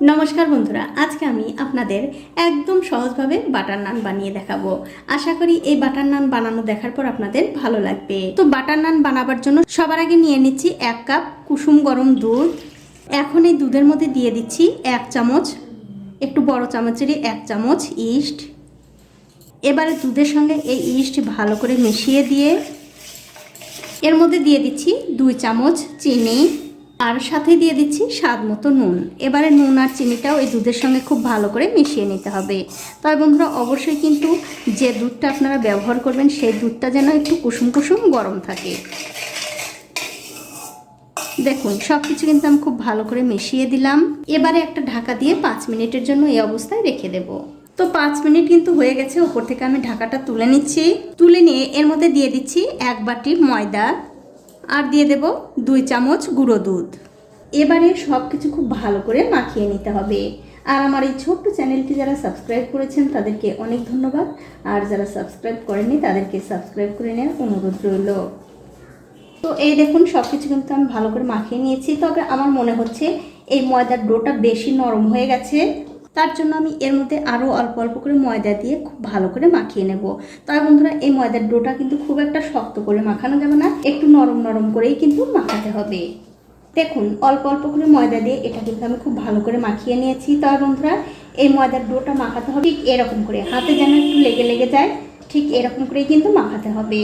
নমস্কার বন্ধুরা, আজকে আমি আপনাদের একদম সহজভাবে বাটার নান বানিয়ে দেখাবো। আশা করি এই বাটার নান বানানো দেখার পর আপনাদের ভালো লাগবে। তো বাটার নান বানাবার জন্য সবার আগে নিয়ে নিচ্ছি এক কাপ কুসুম গরম দুধ। এখন এই দুধের মধ্যে দিয়ে দিচ্ছি এক চামচ, একটু বড় চামচেরই এক চামচ ইস্ট। এবারে দুধের সঙ্গে এই ইস্ট ভালো করে মিশিয়ে দিয়ে, এর মধ্যে দিয়ে দিচ্ছি দুই চামচ চিনি। আর সাথে দিয়ে দিচ্ছি স্বাদ মতো নুন। এবারে নুন আর চিনিটাও এই দুধের সঙ্গে খুব ভালো করে মিশিয়ে নিতে হবে। তবে বন্ধুরা, অবশ্যই কিন্তু যে দুধটা আপনারা ব্যবহার করবেন, সেই দুধটা যেন একটু কুসুম কুসুম গরম থাকে। দেখুন সব কিছু কিন্তু আমি খুব ভালো করে মিশিয়ে দিলাম। এবারে একটা ঢাকা দিয়ে পাঁচ মিনিটের জন্য এই অবস্থায় রেখে দেবো। তো পাঁচ মিনিট কিন্তু হয়ে গেছে, ওপর থেকে আমি ঢাকাটা তুলে নিচ্ছি। তুলে নিয়ে এর মধ্যে দিয়ে দিচ্ছি এক বাটি ময়দা। আর দিয়ে দেব দুই চামচ গুঁড়ো দুধ। এবারে সব কিছু খুব ভালো করে মাখিয়ে নিতে হবে। আর আমার এই ছোট্ট চ্যানেলটি যারা সাবস্ক্রাইব করেছেন, তাদেরকে অনেক ধন্যবাদ। আর যারা সাবস্ক্রাইব করেননি, তাদেরকে সাবস্ক্রাইব করে নেওয়ার অনুরোধ রইল। তো এই দেখুন সব কিছু কিন্তু আমি ভালো করে মাখিয়ে নিয়েছি। তবে আমার মনে হচ্ছে এই ময়দার ডোটা বেশি নরম হয়ে গেছে। তার জন্য আমি এর মধ্যে আরও অল্প অল্প করে ময়দা দিয়ে খুব ভালো করে মাখিয়ে নেব। তবে বন্ধুরা, এই ময়দার ডোটা কিন্তু খুব একটা শক্ত করে মাখানো যাবে না, একটু নরম নরম করেই কিন্তু মাখাতে হবে। দেখুন, অল্প অল্প করে ময়দা দিয়ে এটা কিন্তু আমি খুব ভালো করে মাখিয়ে নিয়েছি। তবে বন্ধুরা, এই ময়দার ডোটা মাখাতে হবে, ঠিক এরকম করে। হাতে যেন একটু লেগে লেগে যায়, ঠিক এরকম করেই কিন্তু মাখাতে হবে।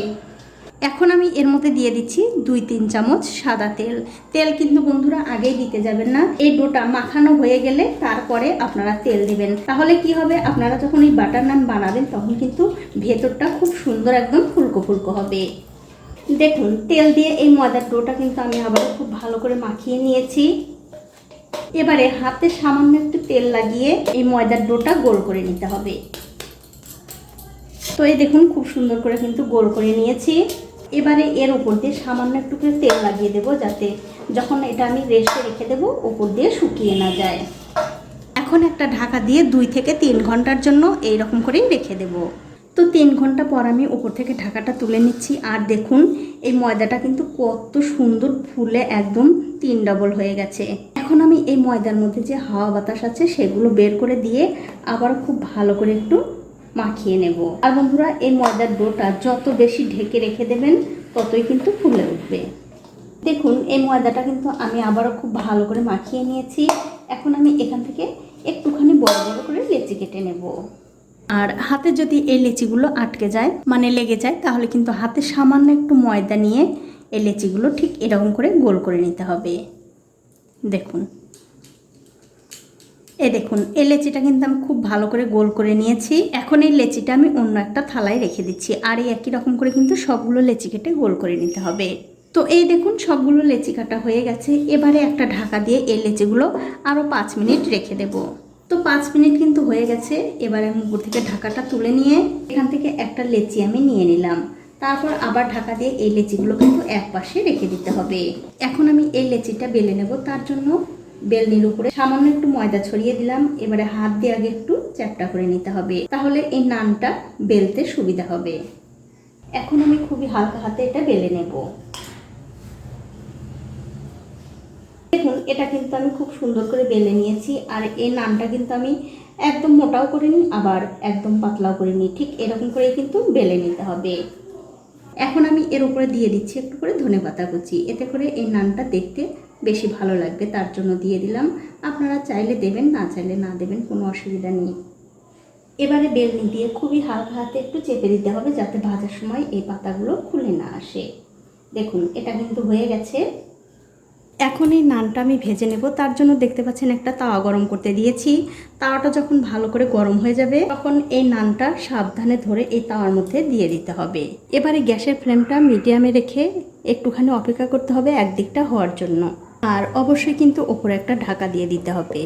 এখন আমি এর মধ্যে দিয়ে দিচ্ছি দুই, তিন চামচ সাদা তেল। তেল কিন্তু বন্ধুরা আগেই দিতে যাবেন না। এই ডোটা মাখানো হয়ে গেলে তারপরে আপনারা তেল দিবেন। তাহলে কি হবে? আপনারা যখন এই বাটার নান বানাবেন, তখন কিন্তু ভেতরটা খুব সুন্দর একদম ফুলকো ফুলকো হবে। দেখুন, তেল দিয়ে এই ময়দার ডোটা কিন্তু আমি আবার খুব ভালো করে মাখিয়ে নিয়েছি। এবারে হাতে সামান্য একটু তেল লাগিয়ে এই ময়দার ডোটা গোল করে নিতে হবে। তো এই দেখুন, খুব সুন্দর করে কিন্তু গোল করে নিয়েছি। এবারে এর উপর দিয়ে সামান্য একটু করে তেল লাগিয়ে দেবো যাতে যখন এটা আমি রেস্টে রেখে দেবো, উপর দিয়ে শুকিয়ে না যায়। এখন একটা ঢাকা দিয়ে দুই থেকে তিন ঘণ্টার জন্য এই রকম করেই রেখে দেবো। তো তিন ঘণ্টা পর আমি উপর থেকে ঢাকাটা তুলে নিচ্ছি। আর দেখুন, এই ময়দাটা কিন্তু কত সুন্দর ফুলে একদম তিন ডবল হয়ে গেছে। এখন আমি এই ময়দার মধ্যে যে হাওয়া বাতাস আছে, সেগুলো বের করে দিয়ে আবার খুব ভালো করে একটু মাখিয়ে নেব। আর বন্ধুরা, এই ময়দার ডোটা যত বেশি ঢেকে রেখে দেবেন, ততই কিন্তু ফুলে উঠবে। দেখুন, এই ময়দাটা কিন্তু আমি আবারও খুব ভালো করে মাখিয়ে নিয়েছি। এখন আমি এখান থেকে একটুখানি বড় বড় করে লেচি কেটে নেব। আর হাতে যদি এই লেচিগুলো আটকে যায় মানে লেগে যায়, তাহলে কিন্তু হাতে সামান্য একটু ময়দা নিয়ে এই লেচিগুলো ঠিক এরকম করে গোল করে নিতে হবে। দেখুন। এই দেখুন এই লেচিটা কিন্তু আমি খুব ভালো করে গোল করে নিয়েছি। এখন এই লেচিটা আমি অন্য একটা থালায় রেখে দিচ্ছি। আর এই একই রকম করে কিন্তু সবগুলো লেচি কেটে গোল করে নিতে হবে। তো এই দেখুন, সবগুলো লেচি কাটা হয়ে গেছে। এবারে একটা ঢাকা দিয়ে এই লেচিগুলো আরও পাঁচ মিনিট রেখে দেব। তো পাঁচ মিনিট কিন্তু হয়ে গেছে। এবারে আমি উপর থেকে ঢাকাটা তুলে নিয়ে এখান থেকে একটা লেচি আমি নিয়ে নিলাম। তারপর আবার ঢাকা দিয়ে এই লেচিগুলো কিন্তু এক পাশে রেখে দিতে হবে। এখন আমি এই লেচিটা বেলে নেব। তার জন্য বেলনির উপরে সামান্য একটু ময়দা ছড়িয়ে দিলাম। এবারে হাত দিয়ে আগে একটু চ্যাপটা করে নিতে হবে। তাহলে এই নানটা বেলতে সুবিধা হবে। এখন আমি খুবই হালকা হাতে এটা বেলে নেব। দেখুন, এটা কিন্তু আমি খুব সুন্দর করে বেলে নিয়েছি। আর এই নানটা কিন্তু আমি একদম মোটাও করে নিই, আবার একদম পাতলাও করে নিই। ঠিক এরকম করেই কিন্তু বেলে নিতে হবে। এখন আমি এর উপরে দিয়ে দিচ্ছি একটু করে ধনে পাতা কুচি। এতে করে এই নানটা দেখতে বেশি ভালো লাগবে, তার জন্য দিয়ে দিলাম। আপনারা চাইলে দেবেন, না চাইলে না দেবেন, কোনো অসুবিধা নেই। এবারে বেলনি দিয়ে খুবই হালকা হাতে একটু চেপে দিতে হবে, যাতে ভাজার সময় এই পাতাগুলো খুলে না আসে। দেখুন, এটা কিন্তু হয়ে গেছে। এখন এই নানটা আমি ভেজে নেব। তার জন্য দেখতে পাচ্ছেন একটা তাওয়া গরম করতে দিয়েছি। তাওয়াটা যখন ভালো করে গরম হয়ে যাবে, তখন এই নানটা সাবধানে ধরে এই তাওয়ার মধ্যে দিয়ে দিতে হবে। এবারে গ্যাসের ফ্লেমটা মিডিয়ামে রেখে একটুখানি অপেক্ষা করতে হবে একদিকটা হওয়ার জন্য। আর অবশ্যই কিন্তু ওপরে একটা ঢাকা দিয়ে দিতে হবে।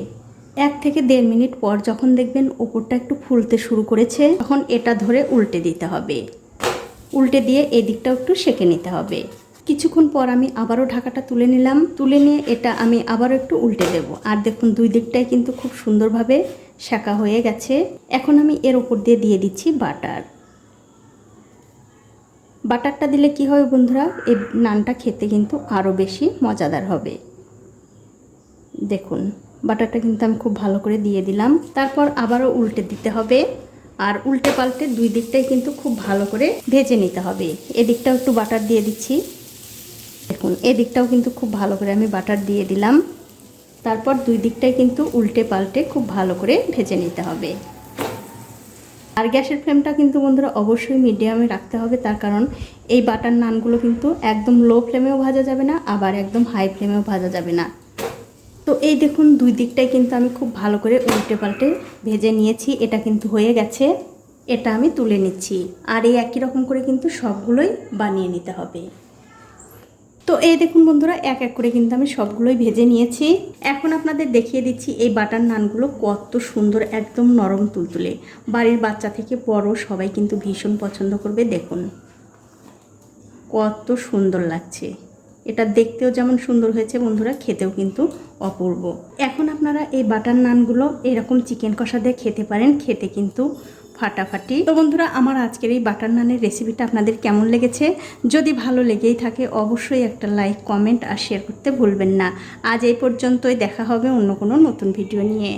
এক থেকে দেড় মিনিট পর যখন দেখবেন ওপরটা একটু ফুলতে শুরু করেছে, তখন এটা ধরে উল্টে দিতে হবে। উল্টে দিয়ে এই দিকটাও একটু সেঁকে নিতে হবে। কিছুক্ষণ পর আমি আবারও ঢাকাটা তুলে নিলাম। তুলে নিয়ে এটা আমি আবারও একটু উল্টে দেব। আর দেখুন, দুই দিকটাই কিন্তু খুব সুন্দরভাবে শাঁকা হয়ে গেছে। এখন আমি এর ওপর দিয়ে দিয়ে দিচ্ছি বাটার। বাটারটা দিলে কি হবে বন্ধুরা? এই নানটা খেতে কিন্তু আরও বেশি মজাদার হবে। দেখুন, বাটারটা কিন্তু আমি খুব ভালো করে দিয়ে দিলাম। তারপর আবারও উল্টে দিতে হবে। আর উল্টে পাল্টে দুই দিকটাই কিন্তু খুব ভালো করে ভেজে নিতে হবে। এদিকটাও একটু বাটার দিয়ে দিচ্ছি। দেখুন, এদিকটাও কিন্তু খুব ভালো করে আমি বাটার দিয়ে দিলাম। তারপর দুই দিকটাই কিন্তু উল্টে পাল্টে খুব ভালো করে ভেজে নিতে হবে। আর গ্যাসের ফ্লেমটা কিন্তু বন্ধুরা অবশ্যই মিডিয়ামে রাখতে হবে। তার কারণ এই বাটার নানগুলো কিন্তু একদম লো ফ্লেমেও ভাজা যাবে না, আবার একদম হাই ফ্লেমেও ভাজা যাবে না। তো এই দেখুন, দুই দিকটাই কিন্তু আমি খুব ভালো করে উল্টে পাল্টে ভেজে নিয়েছি। এটা কিন্তু হয়ে গেছে। এটা আমি তুলে নিচ্ছি। আর এই একই রকম করে কিন্তু সবগুলোই বানিয়ে নিতে হবে। তো এই দেখুন বন্ধুরা, এক এক করে কিন্তু আমি সবগুলোই ভেজে নিয়েছি। এখন আপনাদের দেখিয়ে দিচ্ছি এই বাটার নানগুলো কত সুন্দর, একদম নরম তুলতুলে। বাড়ির বাচ্চা থেকে বড় সবাই কিন্তু ভীষণ পছন্দ করবে। দেখুন, কত সুন্দর লাগছে। এটা দেখতেও যেমন সুন্দর হয়েছে, বন্ধুরা খেতেও কিন্তু অপূর্ব। এখন আপনারা এই বাটার নানগুলো এরকম চিকেন কষা দিয়ে খেতে পারেন, খেতে কিন্তু ফাটাফাটি। তো বন্ধুরা, আমার আজকের এই বাটার নানের রেসিপিটা আপনাদের কেমন লেগেছে? যদি ভালো লেগেই থাকে, অবশ্যই একটা লাইক, কমেন্ট আর শেয়ার করতে ভুলবেন না। আজ এই পর্যন্তই, দেখা হবে অন্য কোনো নতুন ভিডিও নিয়ে।